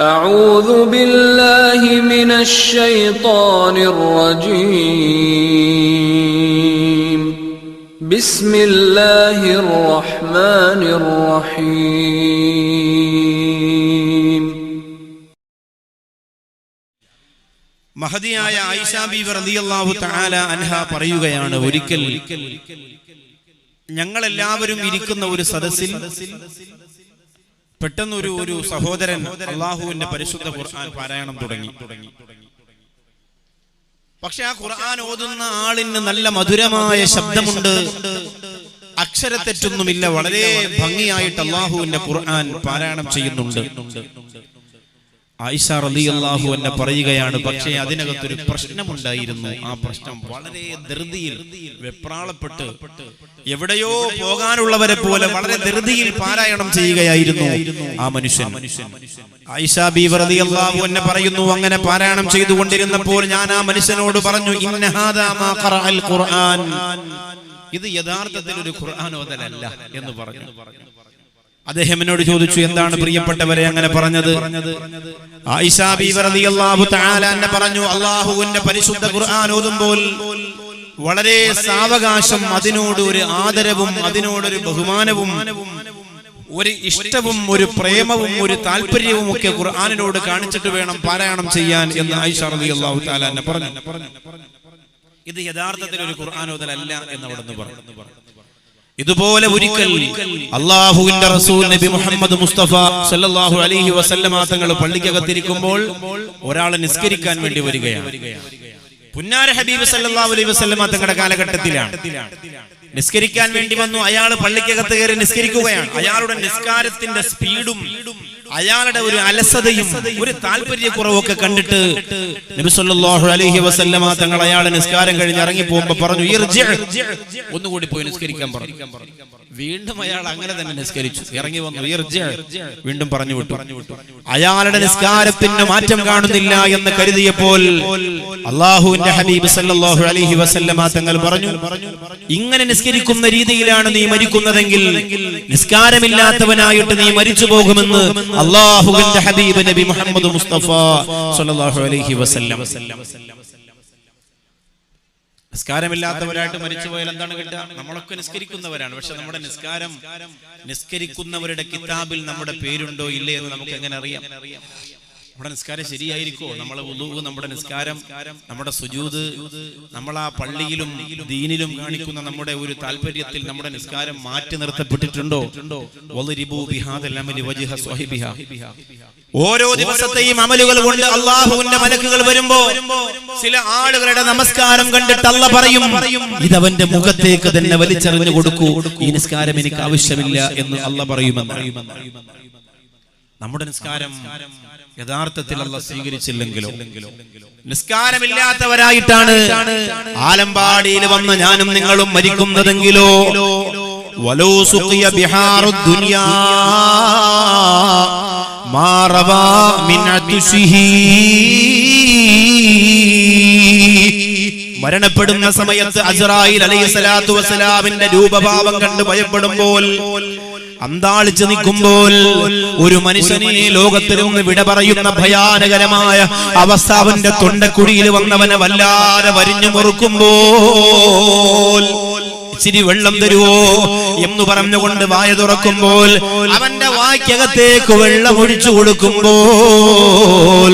أعوذ بالله من الشيطان الرجيم بسم الله الرحمن الرحيم മഹതിയായ ആയിഷ ബീവി റളിയല്ലാഹു തആല അൻഹ പറയുകയാണ് ഒരിക്കൽ ഞങ്ങളെല്ലാവരും ഇരിക്കുന്ന ഒരു സദസ്സിൽ പെട്ടെന്ന് ഒരു ഒരു സഹോദരൻ അള്ളാഹുവിന്റെ പരിശുദ്ധ ഖുർആൻ പാരായണം തുടങ്ങി. പക്ഷെ ആ ഖുർആൻ ഓതുന്ന ആളിന് നല്ല മധുരമായ ശബ്ദമുണ്ട്. അക്ഷരത്തെറ്റൊന്നുമില്ല. വളരെ ഭംഗിയായിട്ട് അള്ളാഹുവിന്റെ ഖുർആൻ പാരായണം ചെയ്യുന്നുണ്ട്. ആയിഷ റളിയല്ലാഹു എന്നെ പറയുകയാണ് പക്ഷേ അതിനകത്തൊരു പ്രശ്നമുണ്ടായിരുന്നു. ആ പ്രശ്നം വളരെ ധൃതിയിൽ വെപ്രാളപ്പെട്ട് എവിടെയോ പോകാനുള്ളവരെ പോലെ വളരെ ധൃതിയിൽ പാരായണം ചെയ്യുകയായിരുന്നു ആ മനുഷ്യൻ. ആയിഷ ബീവി റളിയല്ലാഹു എന്നെ പറയുന്നു അങ്ങനെ പാരായണം ചെയ്തുകൊണ്ടിരുന്നപ്പോൾ ഞാൻ ആ മനുഷ്യനോട് പറഞ്ഞു ഇത് യഥാർത്ഥത്തിൽ ഒരു ഖുർആൻ ഓതലല്ല എന്ന് പറഞ്ഞു. അദ്ദേഹം എന്നോട് ചോദിച്ചു എന്താണ് പ്രിയപ്പെട്ടവരെ? അങ്ങനെ പറഞ്ഞത്. പറഞ്ഞു അള്ളാഹുവിന്റെ പരിശുദ്ധ ഖുർആൻ ഓതുമ്പോൾ വളരെ സാവകാശം അതിനോട് ഒരു ആദരവും അതിനോടൊരു ബഹുമാനവും ഒരു ഇഷ്ടവും ഒരു പ്രേമവും ഒരു താല്പര്യവും ഒക്കെ ഖുർആാനിനോട് കാണിച്ചിട്ട് വേണം പാരായണം ചെയ്യാൻ എന്ന് ആയിഷ റളിയല്ലാഹു തആല താലാന്നെ പറഞ്ഞു. ഇത് യഥാർത്ഥത്തിൽ ഒരു ഖുർആാനോദലല്ല ഓതലല്ല എന്ന് അവിടെ നിന്ന് പറഞ്ഞു. ഇതുപോലെ ഒരിക്കൽ അള്ളാഹുവിന്റെ റസൂൽ നബി മുഹമ്മദ് മുസ്തഫ സല്ലല്ലാഹു അലൈഹി വസല്ലമ തങ്ങൾ പള്ളിക്കകത്തിരിക്കുമ്പോൾ ഒരാളെ നിസ്കരിക്കാൻ വേണ്ടി വരികയാണ്. പുന്നാര ഹബീബ് സല്ലല്ലാഹു അലൈഹി വസല്ലമ തങ്ങളുടെ കാലഘട്ടത്തിലാണ്. നിസ്കരിക്കാൻ വേണ്ടി വന്നു. അയാൾ പള്ളിക്കകത്ത് കയറി നിസ്കരിക്കുകയാണ്. അയാളുടെ നിസ്കാരത്തിന്റെ സ്പീഡും അയാളുടെ ഒരു അലസതയും ഒരു താല്പര്യക്കുറവൊക്കെ കണ്ടിട്ട് അലൈഹി വസല്ലമ തങ്ങൾ അയാളെ നിസ്കാരം കഴിഞ്ഞ് ഇറങ്ങി പോകുമ്പോ പറഞ്ഞു. ഒന്നുകൂടി പോയി നിസ്കരിക്കാൻ പറഞ്ഞു. വീണ്ടും അയാൾ അങ്ങനെ തന്നെ നിസ്കരിച്ചു. ഇറങ്ങി വന്നു. വീണ്ടും പറഞ്ഞു വിട്ടു. അയാളുടെ നിസ്കാരത്തിന് മാറ്റം കാണുന്നില്ല എന്ന് കരുതിയപ്പോൾ അള്ളാഹുവിന്റെ ഹബീബ് സല്ലല്ലാഹു അലൈഹി വസല്ലമ തങ്ങൾ പറഞ്ഞു ഇങ്ങനെ നിസ്കരിക്കുന്ന രീതിയിലാണ് നീ മരിക്കുന്നതെങ്കിൽ നിസ്കാരമില്ലാത്തവനായിട്ട് നീ മരിച്ചു പോകുമെന്ന് അള്ളാഹുവിന്റെ ഹബീബ് നബി മുഹമ്മദ് മുസ്തഫ സല്ലല്ലാഹു അലൈഹി വസല്ലം. നിസ്കാരമില്ലാത്തവരായിട്ട് മരിച്ചുപോയാൽ എന്താണ് കിട്ടുക? നമ്മളൊക്കെ നിസ്കരിക്കുന്നവരാണ്. പക്ഷെ നമ്മുടെ നിസ്കാരം നിസ്കരിക്കുന്നവരുടെ കിതാബിൽ നമ്മുടെ പേരുണ്ടോ ഇല്ലേ എന്ന് നമുക്ക് എങ്ങനെ അറിയാം? നമ്മുടെ നിസ്കാരം ശരിയായിരിക്കോ നമ്മളെ ഉളുവ് നമ്മുടെ നിസ്കാരം നമ്മുടെ സുജൂത് നമ്മൾ ആ പള്ളിയിലും ദീനിലും കാണിക്കുന്ന നമ്മുടെ ഒരു താല്പര്യത്തിൽ നമ്മുടെ നിസ്കാരം മാറ്റി നിർത്തപ്പെട്ടിട്ടുണ്ടോ. ഓരോ ദിവസത്തെയും അമലുകൾ കൊണ്ട് അള്ളാഹുവിന്റെ മലക്കുകൾ വരുമ്പോ ചില ആളുകളുടെ നമസ്കാരം കണ്ടിട്ട് അല്ല പറയും. ഇതവന്റെ മുഖത്തേക്ക് തന്നെ വലിച്ചെറിഞ്ഞു കൊടുക്കൂ. ഈ നിസ്കാരം എനിക്ക് ആവശ്യമില്ല എന്ന് അല്ല പറയുമെന്ന് നമ്മുടെ നിസ്കാരം യഥാർത്ഥത്തിൽ അല്ല സ്വീകരിച്ചില്ലെങ്കിലോ? നിസ്കാരമില്ലാത്തവരായിട്ടാണ് ആലമ്പാടിയിൽ വന്ന ഞാനും നിങ്ങളും മരിക്കുന്നതെങ്കിലോ? വലോ സുഖിയ ബിഹാറു ദുനിയാ മാറവാ മരണപ്പെടുന്ന സമയത്ത് അസറായിൽ അലൈഹി സ്വലാത്തു വസ്സലാമിന്റെ രൂപഭാവം കണ്ട് ഭയപ്പെടുമ്പോൾ അന്താളിച്ച് നിൽക്കുമ്പോൾ ഒരു മനുഷ്യനെ ലോകത്തിൽ നിന്ന് വിട പറയുന്ന ഭയാനകരമായ അവസ്ഥ അവന്റെ തൊണ്ടക്കുഴിയിൽ വന്നവനെ വല്ലാതെ വരിഞ്ഞു മുറുക്കുമ്പോൾ ഇച്ചിരി വെള്ളം തരുവോ എന്ന് പറഞ്ഞുകൊണ്ട് വായ തുറക്കുമ്പോൾ അവന്റെ വായ്ക്കകത്തേക്ക് വെള്ളം ഒഴിച്ചു കൊടുക്കുമ്പോൾ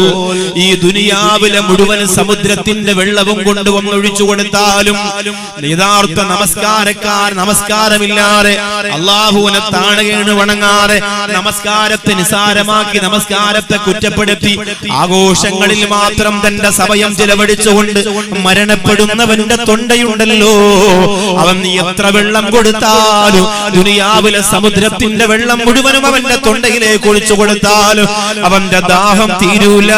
ഈ ദുനിയാവിലെ മുഴുവൻ സമുദ്രത്തിന്റെ വെള്ളവും കൊണ്ട് ഒഴിച്ചു കൊടുത്താലും യഥാർത്ഥ നമസ്കാരക്കാർ നമസ്കാരമില്ലാതെ അള്ളാഹുവിനെ താണകേണ് വണങ്ങാതെ നമസ്കാരത്തെ നിസാരമാക്കി നമസ്കാരത്തെ കുറ്റപ്പെടുത്തി ആഘോഷങ്ങളിൽ മാത്രം തന്റെ സമയം ചിലവഴിച്ചുകൊണ്ട് മരണപ്പെടുന്നവന്റെ തൊണ്ടയുണ്ടല്ലോ. അവൻ എത്ര വെള്ളം കൊടുത്താലും ദുനിയാവിലെ സമുദ്രത്തിന്റെ വെള്ളം മുഴുവനും അവന്റെ തൊണ്ടയിലേക്ക് ഒഴിച്ചു കൊടുത്താലും അവന്റെ ദാഹം തീരൂല.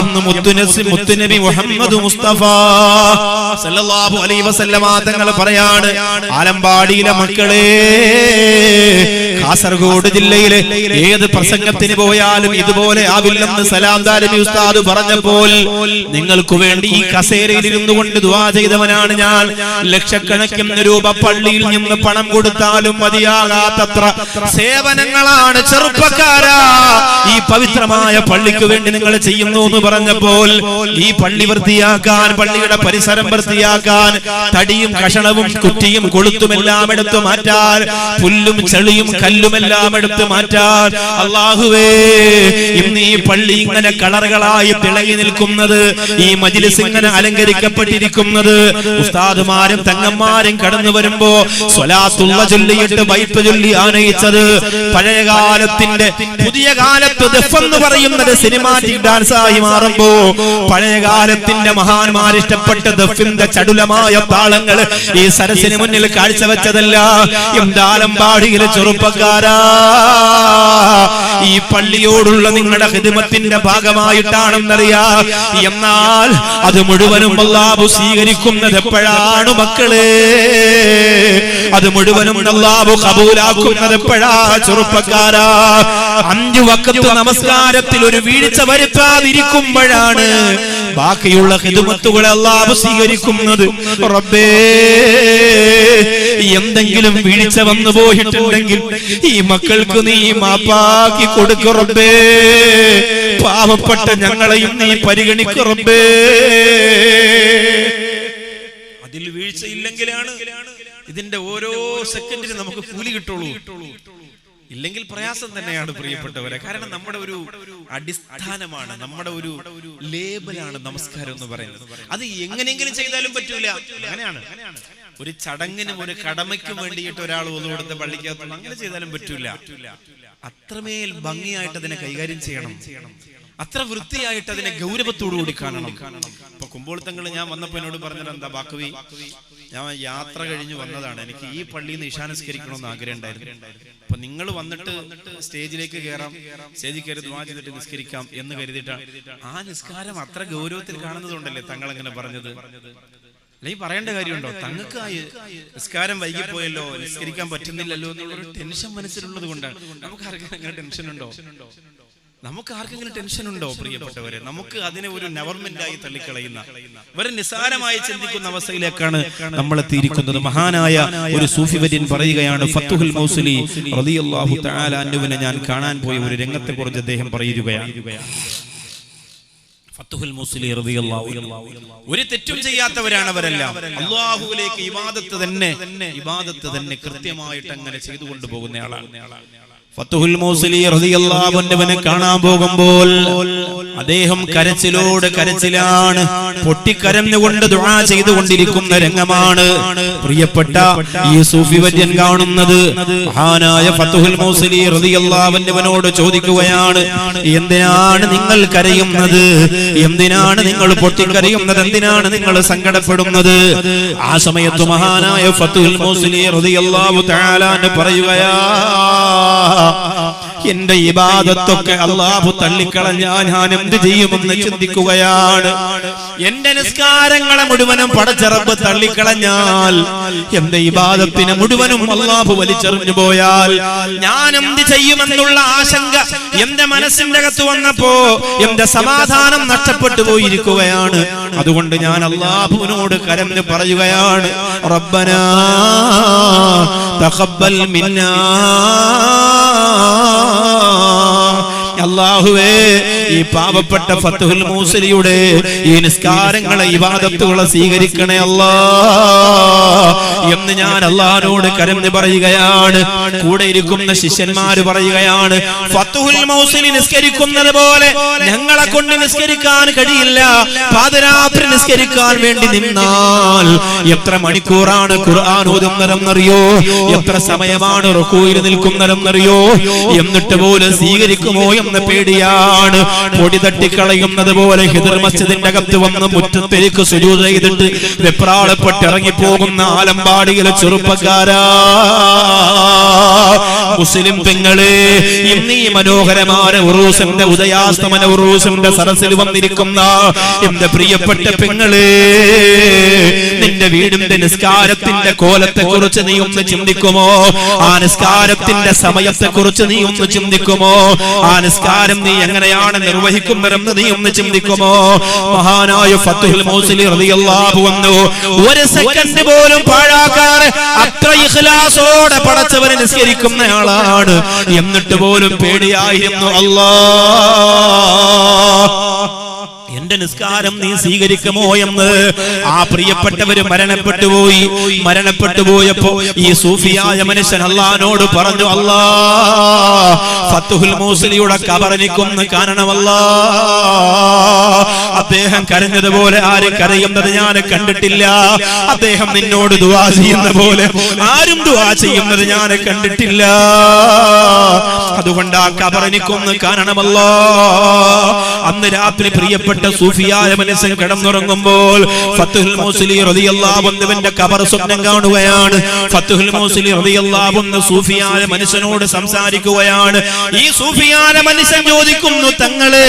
എന്ന് മുത്തുനസി മുത്തുനബി മുഹമ്മദ് മുസ്തഫ സല്ലല്ലാഹു അലൈഹി വസല്ലമ തങ്ങൾ പറയാണ് ആലമ്പാടിയിലെ മക്കളെ കാസർഗോഡ് ജില്ലയിലെ ഏത് പ്രസംഗത്തിന് പോയാലും ഇതുപോലെ ആവില്ലെന്ന് സലാം ഉസ്താദ് പറഞ്ഞപ്പോൾ നിങ്ങൾക്ക് വേണ്ടി ഈ കസേരയിൽ ഇരുന്നു കൊണ്ട് ദുവാ ചെയ്തവനാണ് ഞാൻ. ലക്ഷക്കണക്കിന് രൂപ പള്ളിയിൽ നിന്ന് പണം കൊടുത്താലും മതിയാകാത്തത്ര സേവനങ്ങളാണ് ചെറുപ്പക്കാരാ. ഈ പവിത്രമായ പള്ളിക്ക് വേണ്ടി നിങ്ങൾ ചെയ്യുന്നു എന്ന് പറഞ്ഞപ്പോൾ ഈ പള്ളി വൃത്തിയാക്കാൻ പള്ളിയുടെ പരിസരം വൃത്തിയാക്കാൻ തടിയും കഷണവും കുറ്റിയും കൊളുത്തും എല്ലാം എടുത്തു മാറ്റാൻ പുല്ലും ചെളിയും കല്ലും എല്ലാം എടുത്തു മാറ്റാൻ. അള്ളാഹുവേ ഇന്ന് ഈ പള്ളി ഇങ്ങനെ കളറുകളായി തിളങ്ങി നിൽക്കുന്നത് ഈ മജിലിസ് ഇങ്ങനെ അലങ്കരിക്കപ്പെട്ടിരിക്കുന്നത്. ഉസ്താദുമാരും തങ്ങന്മാരും കടന്നു വരുമ്പോ സ്വലാത്തുള്ള ചൊല്ലിയിട്ട് വൈപ്പ് ചൊല്ലി ആനയിച്ചത് പഴയ കാലത്തിന്റെ പുതിയ കാലത്ത് ദഫ് എന്ന് പറയുന്നത് സിനിമാറ്റിക് ഡാൻസ് ആയി മാറുമ്പോ പഴയ കാലത്തിന്റെ മഹാന്മാർ ഇഷ്ടപ്പെട്ട ദഫിന്റെ ചടുലമായ താളങ്ങൾ ഈ സരസിന് മുന്നിൽ കാഴ്ചവെച്ചതല്ല. എന്താലമ്പാടിയിലെ ചെറുപ്പക്കാരാ. ഈ പള്ളിയോടുള്ള നിങ്ങളുടെ ഹിതമത്തിന്റെ ഭാഗമായിട്ടാണെന്നറിയാ. എന്നാൽ അത് മുഴുവനും അല്ലാഹു സ്വീകരിക്കുന്നത് എപ്പോഴാണ് മക്കളെ? അത് മുഴുവനും അല്ലാഹു കബൂലാക്കുന്നത് എപ്പോഴാ? ചെറുപ്പക്കാരാ അഞ്ചു വക്കത്ത് നമസ്കാരത്തിൽ ഒരു വീഴ്ച വരുത്താതിരിക്കുമ്പോഴാണ് ബാക്കിയുള്ള ഹിതുമത്തുകളെ അല്ലാഹു സ്വീകരിക്കുന്നത്. റബ്ബേ എന്തെങ്കിലും വീഴ്ച വന്നു പോയിട്ടുണ്ടെങ്കിൽ ഈ മക്കൾക്ക് നീ മാപ്പാക്കി കൊടുക്കുറബേ പാവപ്പെട്ട ഞങ്ങളെയും നീ പരിഗണിക്കുറബേ അതിൽ വീഴ്ചയില്ലെങ്കിലാണ് ഇതിന്റെ ഓരോ സെക്കൻഡിന് നമുക്ക് കൂലി കിട്ടുള്ളൂ. ഇല്ലെങ്കിൽ പ്രയാസം തന്നെയാണ് പ്രിയപ്പെട്ടവരെ. കാരണം നമ്മുടെ ഒരു അടിസ്ഥാനമാണ് നമ്മുടെ ഒരു ലേബലാണ് നമസ്കാരം എന്ന് പറയുന്നത്. അത് എങ്ങനെയെങ്കിലും ചെയ്താലും പറ്റൂല. അങ്ങനെയാണ്. ഒരു ചടങ്ങിനും ഒരു കടമയ്ക്കും വേണ്ടിയിട്ട് ഒരാൾ ഒന്നുകൊടുത്ത് പള്ളിക്കകത്തുള്ള അങ്ങനെ ചെയ്താലും പറ്റൂല. അത്രമേൽ ഭംഗിയായിട്ട് അതിനെ കൈകാര്യം ചെയ്യണം. അത്ര വൃത്തിയായിട്ട് അതിനെ ഗൗരവത്തോടു കൂടി കാണണം. ഇപ്പൊ കുമ്പോളത്തങ്ങൾ ഞാൻ വന്നപ്പോ എന്നോട് പറഞ്ഞത് എന്താ ബാക്കവി ഞാൻ യാത്ര കഴിഞ്ഞ് വന്നതാണ്. എനിക്ക് ഈ പള്ളിയിൽ നിന്ന് ഇഷാനുസ്കരിക്കണമെന്ന് ആഗ്രഹം ഉണ്ടായിരുന്നു അപ്പൊ നിങ്ങൾ വന്നിട്ട് സ്റ്റേജിലേക്ക് കയറാം സ്റ്റേജിൽ കയറി ദ്വാ ചെയ്തിട്ട് നിസ്കരിക്കാം എന്ന് കരുതിയിട്ടാണ്. ആ നിസ്കാരം അത്ര ഗൗരവത്തിൽ കാണുന്നതുകൊണ്ടല്ലേ തങ്ങൾ അങ്ങനെ പറഞ്ഞത് അല്ലെങ്കിൽ പറയേണ്ട കാര്യമുണ്ടോ? തങ്ങൾക്ക് നിസ്കാരം വൈകിപ്പോയല്ലോ നിസ്കരിക്കാൻ പറ്റുന്നില്ലല്ലോ എന്നുള്ളൊരു ടെൻഷൻ മനസ്സിലുള്ളത് കൊണ്ടാണ്. നമുക്ക് ആർക്കും അങ്ങനെ ടെൻഷൻ ഉണ്ടോ നമുക്ക് ആർക്കെങ്കിലും ടെൻഷൻ ഉണ്ടോ പ്രിയപ്പെട്ടവരെ? നമുക്ക് അതിനെ ഒരു നവർമെന്റായി തള്ളിക്കളയുന്ന വരെ നിസ്സാരമായി ചിന്തിക്കുന്ന അവസ്ഥയിലേക്കാണ് നമ്മൾ എത്തിയിരിക്കുന്നത് മഹാനായ ഒരു സൂഫി വര്യൻ പറയുകയാണ് ഫത്തുഹുൽ മൗസുലി റളിയല്ലാഹു തആല അന്നുവിനെ ഞാൻ കാണാൻ പോയ ഒരു രംഗത്തെ കുറിച്ച് അദ്ദേഹം പറയുകയാണ്. ഫത്തുഹുൽ മുസ്ലി റളിയല്ലാഹു ഒരു തെറ്റും ചെയ്യാത്തവരാണ് അവരെല്ലാം. അള്ളാഹുവിലേക്ക് ഇബാദത്ത് തന്നെ ഇബാദത്ത് തന്നെ കൃത്യമായിട്ട് അങ്ങനെ ചെയ്തുകൊണ്ട് പോകുന്നയാളാണ് ആളാണ്. ഫത്തുഹുൽ മൗസലി റളിയല്ലാഹു അൻഹുവിനെ കാണാൻ പോകുമ്പോൾ അദ്ദേഹം കരച്ചിലോട് കരച്ചിലാണ് പൊട്ടിക്കരഞ്ഞുകൊണ്ട് ദുആ ചെയ്തുകൊണ്ടിരിക്കുന്ന രംഗമാണ് പ്രിയപ്പെട്ട ഈ സൂഫി വര്യൻ കാണുന്നത്. മഹാനായ ഫത്തുഹുൽ മൗസലി റളിയല്ലാഹു അൻഹുവിനോട് ചോദിക്കുകയാണ് എന്തിനാണ് നിങ്ങൾ കരയുന്നത്? എന്തിനാണ് നിങ്ങൾ പൊട്ടിക്കരയുന്നത്? എന്തിനാണ് നിങ്ങൾ സങ്കടപ്പെടുന്നത്? ആ സമയത്ത് മഹാനായ ഫത്തുഹുൽ മൗസലി റളിയല്ലാഹു തആല പറയുകയാ എന്റെ ഇബാദത്തൊക്കെ അള്ളാഹു തള്ളിക്കളഞ്ഞാൽ ഞാൻ എന്ത് ചെയ്യുമെന്ന് ചിന്തിക്കുകയാണ്. എന്റെ നിസ്കാരങ്ങളെ മുഴുവനും പടച്ചറപ്പ് തള്ളിക്കളഞ്ഞാൽ എന്റെ ഇബാദത്തിനെ മുഴുവനും അള്ളാഹു വലിച്ചെറിഞ്ഞു പോയാൽ ഞാൻ എന്ത് ചെയ്യുമെന്നുള്ള ആശങ്ക എന്റെ മനസ്സിന്റെ അകത്ത് വന്നപ്പോ എന്റെ സമാധാനം നഷ്ടപ്പെട്ടു പോയിരിക്കുകയാണ്. അതുകൊണ്ട് ഞാൻ അള്ളാഹുവിനോട് കരഞ്ഞു പറയുകയാണ് റബ്ബനാ تقبل منا. അള്ളാഹുവേ ഈ പാവപ്പെട്ട ഫത്തുഹുൽ മൂസലിയുടെ ഈ നിസ്കാരങ്ങളെ വാദത്തുകളെ സ്വീകരിക്കണേ അല്ലാ. എന്ന് ഞാൻ അള്ളാഹിനോട് കരഞ്ഞു പറയുകയാണ്. കൂടെ ഇരിക്കുന്ന ശിഷ്യന്മാര് പറയുകയാണ് ഫത്തുഹുൽ മൗസലി നിസ്കരിക്കുന്നത് പോലെ ഞങ്ങളെ കൊണ്ട് നിസ്കരിക്കാൻ കഴിയില്ല. പാതിരാത്രി നിസ്കരിക്കാൻ വേണ്ടി നിന്നാൽ എത്ര മണിക്കൂറാണ് ഖുർആൻ ഓതുന്നതെന്നറിയോ? എത്ര സമയമാണ് റുക്കൂയിൽ നിൽക്കുന്നതെന്നറിയോ? എന്നിട്ട് പോലും സ്വീകരിക്കുമോ എന്ന പേടിയാണ്. പൊടി തട്ടിക്കളയുന്നത് പോലെ ഹിദർ മസ്ജിദിന്റെ അകത്ത് വന്ന് മുറ്റത്തേക്ക് സുജൂദ് ചെയ്തിട്ട് വെപ്രാളപ്പെട്ട് ഇറങ്ങിപ്പോകുന്ന ആലമ്പാടിയിലെ ചെറുപ്പക്കാരാ. മുസ്ലിം പെങ്ങളെ ഇന്ന് ഈ മനോഹരമായ ഉറൂസിന്റെ ഉദയാസ്തമന ഉറൂസിന്റെ സരസിൽ വന്നിരിക്കുന്ന എന്റെ പ്രിയപ്പെട്ട പെങ്ങളെ നിന്റെ വീടിന്റെ നിസ്കാരത്തിന്റെ കോലത്തെ കുറിച്ച് നീ ഒന്ന് ചിന്തിക്കുമോ? ആ നിസ്കാരത്തിന്റെ സമയത്തെ കുറിച്ച് നീ ഒന്ന് ചിന്തിക്കുമോ? ആ നിസ്കാരം നീ എങ്ങനെയാണ് നിർവഹിക്കുന്നതെന്ന് നീ ഒന്ന് ചിന്തിക്കുമോ? മഹാനായ ഫത്തുൽ മൗസിലി റളിയല്ലാഹു അൻഹു ഒരു സെക്കൻഡ് പോലും പാഴാക്കാതെ അത്ര ഇഖ്ലാസോടെ പടച്ചവനെ നിസ്കരിക്കുന്ന ആളാണ്. എന്നിട്ട് പോലും പേടിയായിരുന്നു. അല്ലാ എന്റെ നിസ്കാരം നീ സ്വീകരിക്കുമോ എന്ന്. ആ പ്രിയപ്പെട്ടവര് മരണപ്പെട്ടു പോയി. മരണപ്പെട്ടു പോയപ്പോ ഈ സൂഫിയായ മനുഷ്യൻ അള്ളഹാനോട് പറഞ്ഞു അല്ലാ മൂസലിയുടെ കബറനിക്കൊന്ന് കാണണമല്ല. അദ്ദേഹം കരഞ്ഞതുപോലെ ആരും കരയുന്നത് ഞാൻ കണ്ടിട്ടില്ല. അദ്ദേഹം നിന്നോട് ദുവാ ചെയ്യുന്ന പോലെ ആരും ദുവാ ചെയ്യുന്നത് ഞാൻ കണ്ടിട്ടില്ല. അതുകൊണ്ട് ആ കബറനിക്കൊന്ന് കാണണമല്ലോ. അന്ന് രാത്രി പ്രിയപ്പെട്ട സൂഫിയായ മനസ്സിൽ കിടന്നുറങ്ങുമ്പോൾ ഫത്തുൽ മൗസിലി റളിയല്ലാഹു അൻഹുവിന്റെ ഖബർ സ്വപ്നം കാണുകയാണ്. ഫത്തുൽ മൗസിലി റളിയല്ലാഹു സൂഫിയായ മനുഷ്യനോട് സംസാരിക്കുകയാണ്. ഈ സൂഫിയായ മനുഷ്യൻ ചോദിക്കുന്നു തങ്ങളെ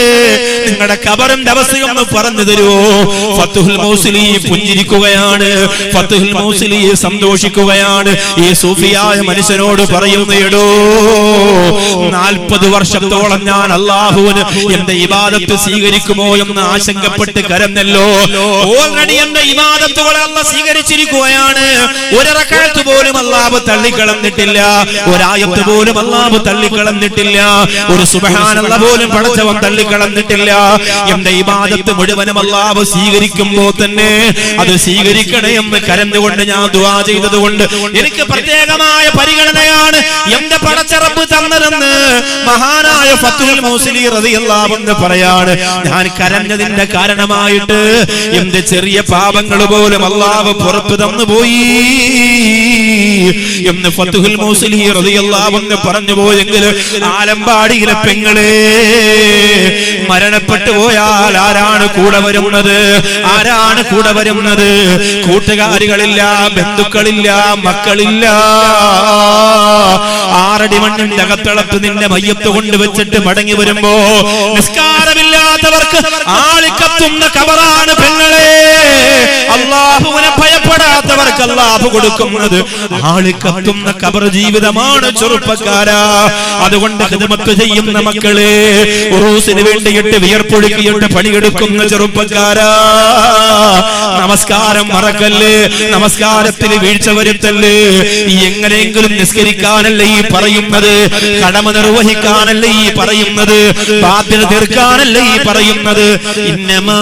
നിങ്ങളുടെ ഖബറിന്റെ അവസ്ഥയൊന്ന് പറഞ്ഞു തരുമോ ഫത്തുൽ മൗസിലി പുഞ്ചിരിക്കുകയാണ്. ഫത്തുൽ മൗസിലി സന്തോഷിക്കുകയാണ്. ഈ സൂഫിയായ മനുഷ്യനോട് പറയുന്നു എടോ നാൽപ്പത് വർഷത്തോളം ഞാൻ അള്ളാഹുവിന് എന്റെ ഇബാദത്ത് സ്വീകരിക്കുമോ എന്ന് ആശങ്കപ്പെട്ട് കരഞ്ഞല്ലോ. ഓൾറെഡി എന്റെ ഇബാദത്തുകളെ അല്ല സ്വീകരിച്ചിരിക്കുകയാണ്. ഒരക്കാലത്ത് പോലും അള്ളാബ് തള്ളിക്കളഞ്ഞിട്ടില്ല. ഒരായത്ത് പോലും അള്ളാബ് തള്ളിക്കളഞ്ഞിട്ടില്ല. ഒരു സുബഹാനല്ല പോലും പടച്ചവൻ തള്ളിക്കളഞ്ഞിട്ടില്ല. എന്റെ ഇബാദത്ത് മുഴുവനും അള്ളാബ് സ്വീകരിക്കുമ്പോ തന്നെ അത് സ്വീകരിക്കണേ എന്ന് കരഞ്ഞുകൊണ്ട് ഞാൻ ദുവാ ചെയ്തതുകൊണ്ട് എനിക്ക് പ്രത്യേകമായ പരിഗണനയാണ് എന്റെ പടച്ചറപ്പ് തന്നതെന്ന് മഹാനായ ഫത്തുൽ മൗസിലി അൻഹു പറയാണ് ഞാൻ കരഞ്ഞതിന്റെ കാരണമായിട്ട് എന്റെ ചെറിയ പാപങ്ങൾ പോലും അള്ളാവ് പുറത്തു തന്നു പോയി. എന്ന് ഫത്തുഹുൽ മൂസലി റതിയല്ലാവെന്ന് പറഞ്ഞു പോയെങ്കിൽ ആലമ്പാടിയിലെ പെങ്ങളെ മരണപ്പെട്ടു പോയാൽ ആരാണ് കൂടെ വരുന്നത്? ആരാണ് കൂടെ വരുന്നത്? കൂട്ടുകാരികളില്ല ബന്ധുക്കളില്ല മക്കളില്ല. ആറടി മണ്ണിന്റെ അകത്തളത്ത് നിന്റെ മയ്യത്ത് കൊണ്ടുവച്ചിട്ട് മടങ്ങി വരുമ്പോ നിസ്കാരമില്ലാത്തവർക്ക് ആളിക്കത്തുന്ന കബറാണ് പെങ്ങളെ. അള്ളാഹുവിനെ ഭയപ്പെടാത്തവർക്ക് അള്ളാഹു കൊടുക്കുന്നത് ആളിക്കത്തുന്ന കബർ ജീവിതമാണ് ചെറുപ്പക്കാരാ. അതുകൊണ്ട് ഹിതമത്ത് ചെയ്യുന്ന മക്കളെ ഉറൂസിന് വേണ്ടിയിട്ട് വിയർപ്പൊഴുക്കിയിട്ട് പണിയെടുക്കുന്ന ചെറുപ്പക്കാരാ. നമസ്കാരം മറക്കല്ലേ നമസ്കാരത്തിൽ വീഴ്ച വരുത്തല്ലേ എങ്ങനെയെങ്കിലും നിസ്കരിക്കാനല്ലേ ഈ പറയുന്നത്? കടമ നിർവഹിക്കാനല്ലേ ഈ പറയുന്നത്? ബാധ്യത തീർക്കാനല്ലേ ഈ പറയുന്നത്? ഇന്നമാ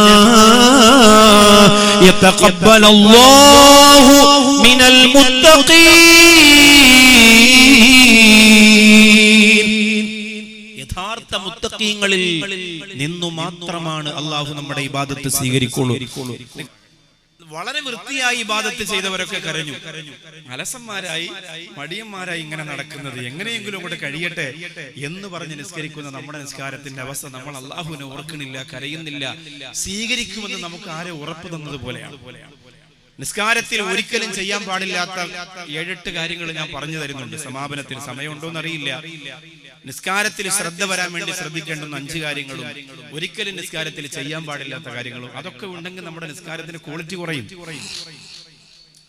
യഥാർത്ഥ മുത്തക്കീങ്ങളിൽ നിന്നു മാത്രമാണ് അള്ളാഹു നമ്മുടെ ഇബാദത്ത് സ്വീകരിക്കുള്ളൂ. വളരെ വൃത്തിയായി ഇബാദത്ത് ചെയ്തവരൊക്കെ കരഞ്ഞു. അലസന്മാരായി മടിയന്മാരായി ഇങ്ങനെ നടക്കുന്നത് എങ്ങനെയെങ്കിലും കൂടെ കഴിയട്ടെ എന്ന് പറഞ്ഞ് നിസ്കരിക്കുന്ന നമ്മുടെ നിസ്കാരത്തിന്റെ അവസ്ഥ നമ്മൾ അള്ളാഹുവിനെ ഓർക്കുന്നില്ല കരയുന്നില്ല സ്വീകരിക്കുമെന്ന് നമുക്ക് ആരെ ഉറപ്പ് തന്നത് പോലെയാണ്. നിസ്കാരത്തിൽ ഒരിക്കലും ചെയ്യാൻ പാടില്ലാത്ത ഏഴെട്ട് കാര്യങ്ങൾ ഞാൻ പറഞ്ഞു തരുന്നുണ്ട്. സമാപനത്തിൽ സമയമുണ്ടോ അറിയില്ല നിസ്കാരത്തിൽ ശ്രദ്ധ വരാൻ വേണ്ടി ശ്രദ്ധിക്കേണ്ടുന്ന അഞ്ച് കാര്യങ്ങളും ഒരിക്കലും നിസ്കാരത്തിൽ ചെയ്യാൻ പാടില്ലാത്ത കാര്യങ്ങളും അതൊക്കെ ഉണ്ടെങ്കിൽ നമ്മുടെ നിസ്കാരത്തിന്റെ ക്വാളിറ്റി കുറയും.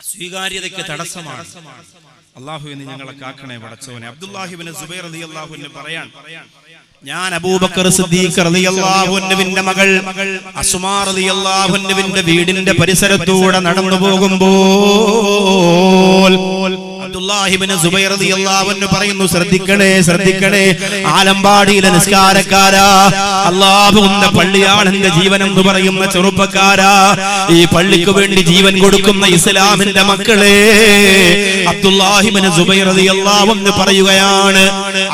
സ്വീകാര്യതയ്ക്ക് തടസ്സമാണ്. അള്ളാഹു എന്ന് ഞങ്ങളെ കാക്കണേ പടച്ചവനെ. അബ്ദുല്ലാഹിബിന് സുബൈർ അലി അള്ളാഹുവിന് പറയാൻ ഞാൻ അബൂബക്കർ സിദ്ദീഖ് റളിയല്ലാഹുവിന്റെ മകൾ അസ്മാ റളിയല്ലാഹുവിന്റെ വീടിന്റെ പരിസരത്തൂടെ നടന്നു പോകുമ്പോൾ പറയുന്നു ശ്രദ്ധിക്കണേ ശ്രദ്ധിക്കണേ ആലമ്പാടിയിലെ നിസ്കാരക്കാരാ അള്ളാഹുവിന്റെ പള്ളിയാണ് എന്റെ ജീവൻ എന്ന് പറയുന്ന ചെറുപ്പക്കാരാ ഈ പള്ളിക്ക് വേണ്ടി ജീവൻ കൊടുക്കുന്ന ഇസ്ലാമിന്റെ മക്കളെ അബ്ദുല്ലാഹിബിന് പറയുകയാണ്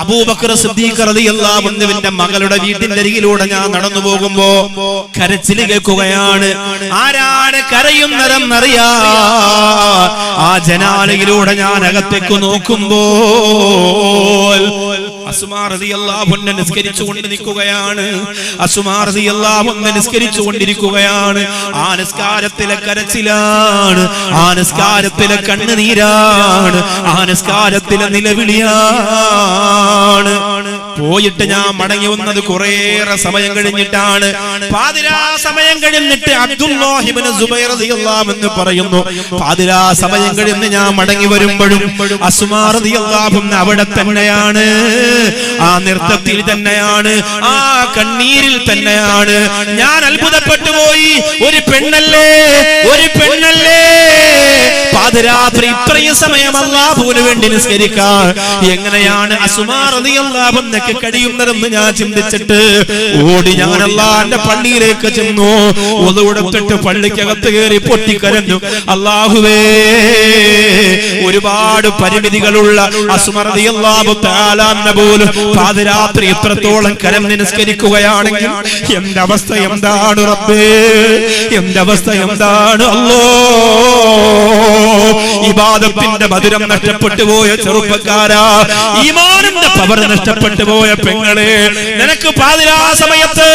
അബൂബക്കർ മകളുടെ വീട്ടിന്റെ അരികിലൂടെ ഞാൻ നടന്നു പോകുമ്പോ കരച്ചിൽ കേൾക്കുകയാണ് ആരാണ് കരയുന്നതെന്നറിയാ ആ ജനാലയിലൂടെ ഞാൻ അകത്തേക്ക് നോക്കുമ്പോൾ നിസ്കരിച്ചുകൊണ്ട് നിൽക്കുകയാണ്. നിസ്കരിച്ചുകൊണ്ടിരിക്കുകയാണ്. ആ നിസ്കാരത്തിലെ കരച്ചിലാണ്. ആ നിസ്കാരത്തിലെ കണ്ണുനീരാണ്. ആ നിസ്കാരത്തിലെ നിലവിളിയാണ്. പോയിട്ട് ഞാൻ മടങ്ങി വന്നത് കുറേയേറെ സമയം കഴിഞ്ഞിട്ടാണ്. പാതിരാ സമയം കഴിഞ്ഞിട്ട് അബ്ദുല്ലാഹിബിന് സുബൈർ എന്ന് പറയുന്നു പാതിരാ സമയം കഴിഞ്ഞ് ഞാൻ മടങ്ങി വരുമ്പോഴും അസ്മാ റളിയല്ലാഹു അൻഹ അവിടെ തന്നെയാണ് ആ നൃത്തത്തിൽ തന്നെയാണ് ആ കണ്ണീരിൽ തന്നെയാണ്. ഞാൻ അത്ഭുതപ്പെട്ടു പോയി. ഒരു പെണ്ണല്ലേ ഒരു പെണ്ണല്ലേ. പാതിരാത്രി ഇത്രയും സമയം അള്ളാഹുവിന് വേണ്ടി നിസ്കരിക്കാൻ എങ്ങനെയാണ് അസുമാറിയാവുന്നൊക്കെ കഴിയുന്നതെന്ന് ഞാൻ ചിന്തിച്ചിട്ട് ഓടി ഞാൻ അല്ലാന്റെ പള്ളിയിലേക്ക് ചെന്നു. ഒതുകൊടുത്തിട്ട് പള്ളിക്കകത്ത് കയറി പൊട്ടിക്കരഞ്ഞു. അള്ളാഹുവേ ഒരുപാട് പരിമിതികളുള്ള അസ്മൃതി അള്ളാഹു താലാന്ന പോലും പാതിരാത്രി എത്രത്തോളം കരം നിസ്കരിക്കുകയാണെങ്കിൽ എന്റെ അവസ്ഥ എന്താണ് റബ്ബേ? എന്റെ അവസ്ഥ എന്താണ് അല്ലോ ഇബാദത്തിന്റെ മധുരം നഷ്ടപ്പെട്ടു പോയ ചെറുപ്പക്കാരാ. ഈമാനിന്റെ പവർ നഷ്ടപ്പെട്ടു പോയ പെങ്ങളെ നിനക്ക് പാതിരാ സമയത്ത്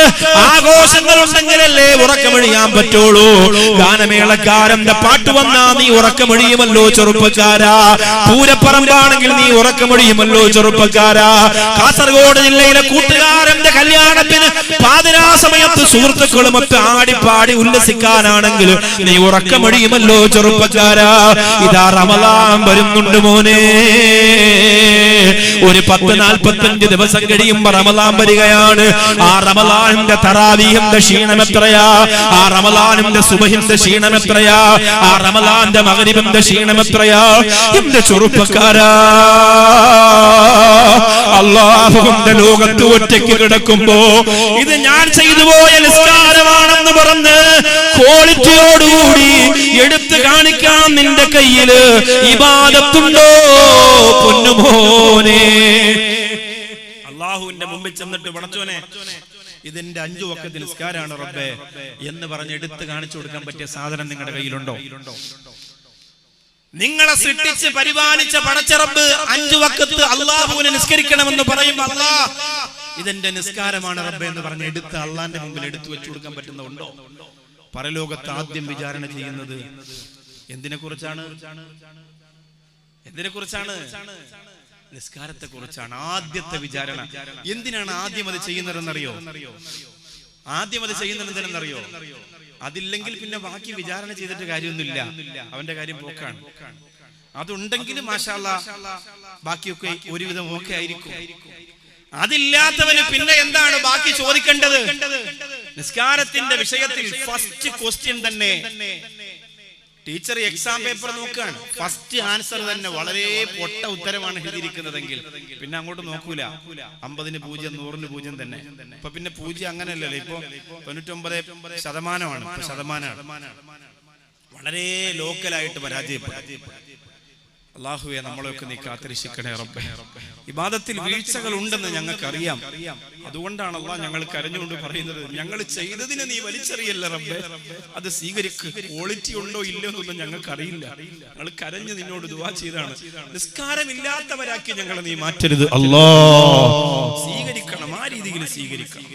ആഘോഷങ്ങൾ ഉണ്ടെങ്കിലല്ലേ ഉറക്കമൊഴിയാൻ പറ്റുള്ളൂ. ഗാനമേളക്കാരന്റെ പാട്ട് വന്നാ നീ ഉറക്കമൊഴിയുമല്ലോ ചെറുപ്പക്കാരാ. പൂരപ്പറമ്പാണെങ്കിൽ നീ ഉറക്കമൊഴിയുമല്ലോ ചെറുപ്പക്കാരാ. കാസർഗോഡ് ജില്ലയിലെ കൂട്ടുകാരന്റെ കല്യാണത്തിന് പാതിരാ സമയത്ത് സുഹൃത്തുക്കളുമൊക്കെ ആടിപ്പാടി ഉല്ലസിക്കാനാണെങ്കിൽ നീ ഉറക്കമൊഴിയുമല്ലോ ചെറുപ്പക്കാരാ. ഇതാ റമലാൻ വരുന്നുണ്ട് മോനെ. ഒരു പത്ത് നാൽപ്പത്തഞ്ച് ദിവസം കഴിയുമ്പോ റമലാൻ വരികയാണ്. ആ റമലാനിന്റെ തറാവീഹിന്റെ ക്ഷീണം എത്രയാ? ആ റമലാനിന്റെ സുബഹിന്റെ ക്ഷീണം എത്രയാ? ആ റമലാന്റെ മകരിബിന്റെ ക്ഷീണം എത്രയാ? എന്റെ ചെറുപ്പക്കാരാ. അള്ളാഹുവിന്റെ ലോകത്ത് ഒറ്റയ്ക്ക് കിടക്കുമ്പോ ഇത് ഞാൻ ചെയ്തു പോയ നിസ്കാരമാണെന്ന് പറഞ്ഞ് ക്വാളിറ്റിയോടുകൂടി എടുത്തു കാണിക്കാൻ നിന്റെ കയ്യിൽ ഇബാദത്തുണ്ടോ പൊന്നുമോനെ? അള്ളാഹുവിന്റെ മുമ്പിൽ ചെന്നിട്ട് പടച്ചോനെ ഇതിന്റെ അഞ്ചു വക്കത്ത് നിസ്കാരാണ് റബ്ബേ എന്ന് പറഞ്ഞ് എടുത്ത് കാണിച്ചു കൊടുക്കാൻ പറ്റിയ സാധനം നിങ്ങളുടെ കയ്യിലുണ്ടോ? നിങ്ങളെ സൃഷ്ടിച്ച് പരിപാലിച്ച പടച്ചറബ് അഞ്ചു വക്കത്ത് അള്ളാഹുവിനെ നിസ്കരിക്കണമെന്ന് പറയുമ്പോ അല്ലാ ഇതെന്റെ നിസ്കാരമാണ് റബ്ബെ എന്ന് പറഞ്ഞ് എടുത്ത് അള്ളാന്റെ മുമ്പിൽ എടുത്തു വെച്ചു കൊടുക്കാൻ പറ്റുന്നുണ്ടോ പരലോകത്ത് ആദ്യം വിചാരണ ചെയ്യുന്നത് എന്തിനെ കുറിച്ചാണ് എന്തിനെ കുറിച്ചാണ് നിസ്കാരത്തെ കുറിച്ചാണ് ആദ്യത്തെ വിചാരണ. എന്തിനാണ് ആദ്യം അത് ചെയ്യുന്നതെന്നറിയോ? ആദ്യം അത് ചെയ്യുന്നതെന്തിനെന്നറിയോ? അതില്ലെങ്കിൽ പിന്നെ ബാക്കി വിചാരണ ചെയ്തിട്ട് കാര്യമൊന്നുമില്ല. അവന്റെ കാര്യം പോക്കാണ്. അതുണ്ടെങ്കിലും മാഷാല്ല ബാക്കിയൊക്കെ ഒരുവിധം ഓക്കെ ആയിരിക്കും. അതില്ലാത്തവന് പിന്നെ എന്താണ് ബാക്കി ചോദിക്കേണ്ടത്? നിസ്കാരത്തിന്റെ വിഷയത്തിൽ ഫസ്റ്റ് ക്വസ്റ്റ്യൻ തന്നെ. ടീച്ചർ എക്സാം പേപ്പർ നോക്കുകയാണ്. ഫസ്റ്റ് ആൻസർ തന്നെ വളരെ പൊട്ട ഉത്തരമാണ് എഴുതിയിരിക്കുന്നതെങ്കിൽ. പിന്നെ അങ്ങോട്ട് നോക്കൂല. അമ്പതിന് പൂജ്യം നൂറിന് പൂജ്യം തന്നെ. ഇപ്പൊ പിന്നെ പൂജ്യം അങ്ങനെയല്ലല്ലോ ഇപ്പൊ? തൊണ്ണൂറ്റൊമ്പത് ശതമാനമാണ്. ശതമാനമാണ്. വളരെ ലോക്കലായിട്ട് പരാജയപ്പെടും. അള്ളാഹുവെ നമ്മളെയൊക്കെ നീ കാത്തിരിക്കണേ റബ്ബെ. ഇബാദത്തിൽ വീഴ്ചകൾ ഉണ്ടെന്ന് ഞങ്ങൾക്ക് അറിയാം. അതുകൊണ്ടാണ് അള്ളാഹ് ഞങ്ങൾ കരഞ്ഞുകൊണ്ട് പറയുന്നത് ഞങ്ങൾ ചെയ്തതിനെ നീ വലിച്ചെറിയല്ല റബ്ബെ. അത് സ്വീകരിക്ക് ക്വാളിറ്റി ഉണ്ടോ ഇല്ലയോ എന്നൊന്നും ഞങ്ങൾക്ക് അറിയില്ല. ഞങ്ങൾ കരഞ്ഞ് നിന്നോട് ദുവാ ചെയ്താണ് നിസ്കാരമില്ലാത്തവരാക്കി ഞങ്ങളെ നീ മാറ്റരുത്. അല്ലോ സ്വീകരിക്കണം. ആ രീതിയിൽ സ്വീകരിക്കണം.